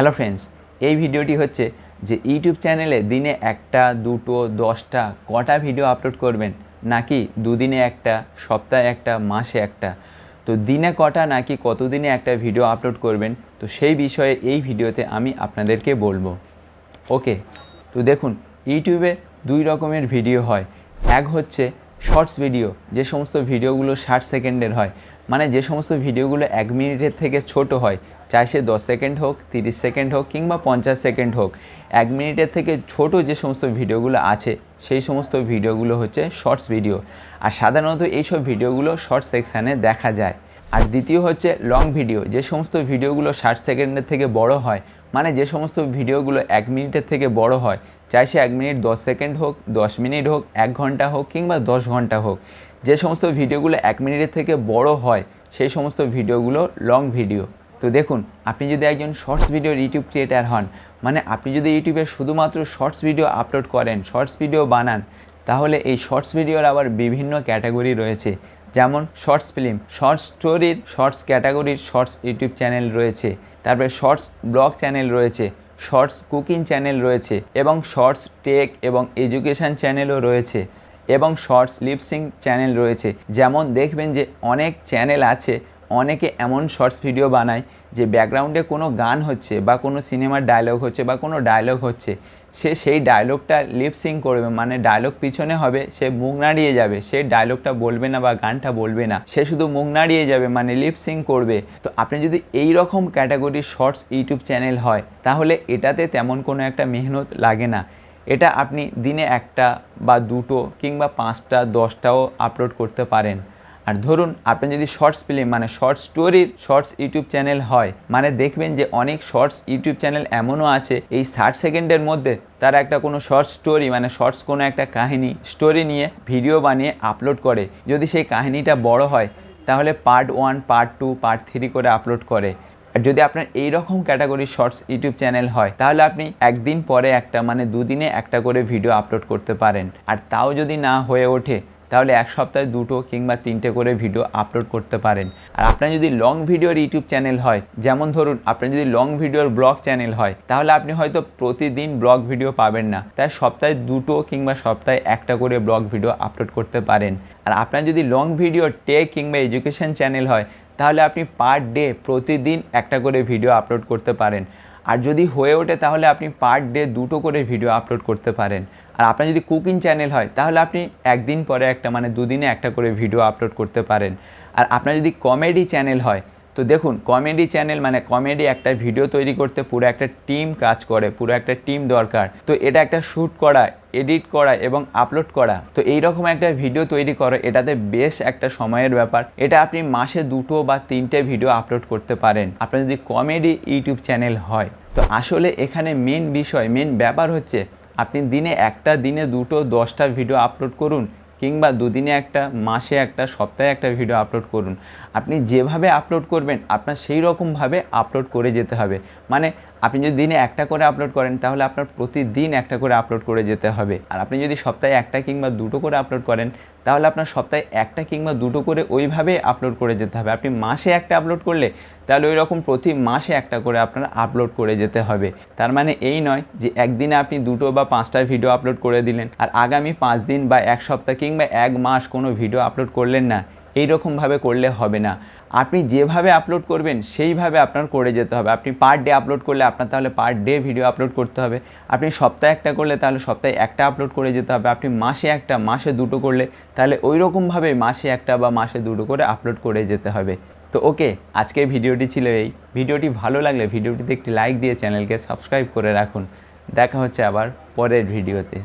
Hello friends এই ভিডিওটি হচ্ছে যে ইউটিউব চ্যানেলে দিনে একটা, দুটো, দশটা, কটা ভিডিও আপলোড করবেন? নাকি দুদিনে একটা, সপ্তাহে একটা, মাসে একটা? তো দিনে কটা নাকি কতদিনে একটা ভিডিও আপলোড করবেন? তো সেই বিষয়ে এই ভিডিওতে আমি আপনাদেরকে বলব। ওকে তো দেখুন ইউটিউবে দুই রকমের ভিডিও হয়। এক হচ্ছে শর্টস ভিডিও, যে সমস্ত ভিডিওগুলো ষাট সেকেন্ডের হয় মানে যে সমস্ত ভিডিওগুলো এক মিনিটের থেকে ছোট হয়, চাই সে দশ সেকেন্ড হোক, তিরিশ সেকেন্ড হোক, কিংবা পঞ্চাশ সেকেন্ড হোক, এক মিনিটের থেকে ছোট যে সমস্ত ভিডিওগুলো আছে, সেই সমস্ত ভিডিওগুলো হচ্ছে শর্টস ভিডিও। আর সাধারণত এইসব ভিডিওগুলো শর্ট সেকশানে দেখা যায়। আর দ্বিতীয় হচ্ছে লং ভিডিও যে সমস্ত ভিডিওগুলো ষাট সেকেন্ডের থেকে বড় হয় মানে যে সমস্ত ভিডিওগুলো এক মিনিটের থেকে বড় হয়, চাই সে এক মিনিট দশ সেকেন্ড হোক, দশ মিনিট হোক, এক ঘণ্টা হোক কিংবা দশ ঘণ্টা হোক, যে সমস্ত ভিডিওগুলো এক মিনিটের থেকে বড় হয়, সেই সমস্ত ভিডিওগুলো লং ভিডিও তো দেখুন, আপনি যদি একজন শর্টস ভিডিওর ইউটিউব ক্রিয়েটার হন মানে আপনি যদি ইউটিউবে শুধুমাত্র শর্টস ভিডিও আপলোড করেন শর্টস ভিডিও বানান, তাহলে এই শর্টস ভিডিওর আবার বিভিন্ন ক্যাটাগরি রয়েছে। যেমন শর্টস ফিল্ম, শর্টস স্টোরির, শর্টস ক্যাটাগরির শর্টস ইউটিউব চ্যানেল রয়েছে। তারপরে শর্টস ব্লগ চ্যানেল রয়েছে, শর্টস কুকিং চ্যানেল রয়েছে এবং শর্টস টেক এবং এডুকেশান চ্যানেলও রয়েছে এবং শর্টস লিপসিং চ্যানেল রয়েছে। যেমন দেখবেন যে অনেক চ্যানেল আছে অনেকে এমন শর্টস ভিডিও বানায় যে ব্যাকগ্রাউন্ডে কোনো গান হচ্ছে বা কোনো সিনেমার ডায়লগ হচ্ছে বা কোনো ডায়লগ হচ্ছে, সে সেই ডায়লগটা লিপসিং করবে মানে ডায়লগ পিছনে হবে, সে মুখ নাড়িয়ে যাবে, সে ডায়লগটা বলবে না বা গানটা বলবে না, সে শুধু মুখ নাড়িয়ে যাবে মানে লিপসিং করবে। তো আপনি যদি এই রকম ক্যাটাগরির শর্টস ইউটিউব চ্যানেল হয়, তাহলে এটাতে তেমন কোনো একটা মেহনত লাগে না। এটা আপনি দিনে একটা বা দুটো কিংবা পাঁচটা, দশটাও আপলোড করতে পারেন। আর ধরুন আপনি যদি শর্টস ফিল্ম মানে শর্ট স্টোরির শর্টস ইউটিউব চ্যানেল হয় মানে দেখবেন যে অনেক শর্টস ইউটিউব চ্যানেল এমনও আছে, এই ষাট সেকেন্ডের মধ্যে তারা একটা কোনো শর্ট স্টোরি মানে শর্টস কোনো একটা কাহিনী স্টোরি নিয়ে ভিডিও বানিয়ে আপলোড করে। যদি সেই কাহিনীটা বড় হয়, তাহলে part one part two part three করে আপলোড করে। আর যদি আপনার এই রকম ক্যাটাগরির শর্টস ইউটিউব চ্যানেল হয়, তাহলে আপনি একদিন পরে একটা মানে দুদিনে একটা করে ভিডিও আপলোড করতে পারেন। আর তাও যদি না হয়ে ওঠে তাহলে এক সপ্তাহে দুটো কিংবা তিনটে করে ভিডিও আপলোড করতে পারেন। আর আপনার যদি লং ভিডিওর ইউটিউব চ্যানেল হয়, যেমন ধরুন আপনার যদি লং ভিডিওর ব্লগ চ্যানেল হয়, তাহলে আপনি হয়তো প্রতিদিন ব্লগ ভিডিও পাবেন না। তাই সপ্তাহে দুটো কিংবা সপ্তাহে একটা করে ব্লগ ভিডিও আপলোড করতে পারেন। আর আপনার যদি লং ভিডিও টেক কিংবা এডুকেশন চ্যানেল হয়, তাহলে আপনি পার ডে প্রতিদিন একটা করে ভিডিও আপলোড করতে পারেন। আর যদি হয়ে ওঠে তাহলে আপনি পার ডে দুটো করে ভিডিও আপলোড করতে পারেন। আর আপনার যদি কুকিং চ্যানেল হয়, তাহলে আপনি একদিন পরে একটা মানে দুদিনে একটা করে ভিডিও আপলোড করতে পারেন। আর আপনার যদি কমেডি চ্যানেল হয় তো দেখুন কমেডি চ্যানেল মানে কমেডি একটা ভিডিও তৈরি করতে পুরো একটা টিম কাজ করে, পুরো একটা টিম দরকার। তো এটা একটা শ্যুট করা এডিট করা এবং আপলোড করা। তো এই রকম একটা ভিডিও তৈরি করা, এটাতে বেশ একটা সময়ের ব্যাপার। এটা আপনি মাসে দুটো বা তিনটে ভিডিও আপলোড করতে পারেন। আপনার যদি কমেডি ইউটিউব চ্যানেল হয়। তো আসলে এখানে মেন বিষয় মেন ব্যাপার হচ্ছে, আপনি দিনে একটা, দিনে দুটো, দশটা ভিডিও আপলোড করুন। কিংবা দুদিনে একটা, মাসে একটা, সপ্তাহে একটা ভিডিও আপলোড করুন। আপনি যেভাবে আপলোড করবেন, আপনার সেই রকমভাবে আপলোড করে যেতে হবে। মানে আপনি যদি দিনে একটা করে আপলোড করেন, তাহলে আপনার প্রতিদিন একটা করে আপলোড করে যেতে হবে। আর আপনি যদি সপ্তাহে একটা কিংবা দুটো করে আপলোড করেন, তাহলে আপনার সপ্তাহে একটা কিংবা দুটো করে ওইভাবে আপলোড করে যেতে হবে। আপনি মাসে একটা আপলোড করলে, তাহলে ওই রকম প্রতি মাসে একটা করে আপনার আপলোড করে যেতে হবে। তার মানে এই নয় যে একদিনে আপনি দুটো বা পাঁচটা ভিডিও আপলোড করে দিলেন, আর আগামী পাঁচ দিন বা এক সপ্তাহ কিংবা এক মাস কোনো ভিডিও আপলোড করলেন না। এই রকমভাবে করলে হবে না। আপনি যেভাবে আপলোড করবেন, সেইভাবে আপনার করে যেতে হবে। আপনি পার ডে আপলোড করলে আপনার তাহলে পার ডে ভিডিও আপলোড করতে হবে। আপনি সপ্তাহে একটা করলে তাহলে সপ্তাহে একটা আপলোড করে যেতে হবে। আপনি মাসে একটা, মাসে দুটো করলে তাহলে ওই রকমভাবে মাসে একটা বা মাসে দুটো করে আপলোড করে যেতে হবে। তো ওকে, আজকের ভিডিওটি ছিল এই। ভিডিওটি ভালো লাগলে ভিডিওটিতে একটি লাইক দিয়ে চ্যানেলকে সাবস্ক্রাইব করে রাখুন। দেখা হচ্ছে আবার পরের ভিডিওতে।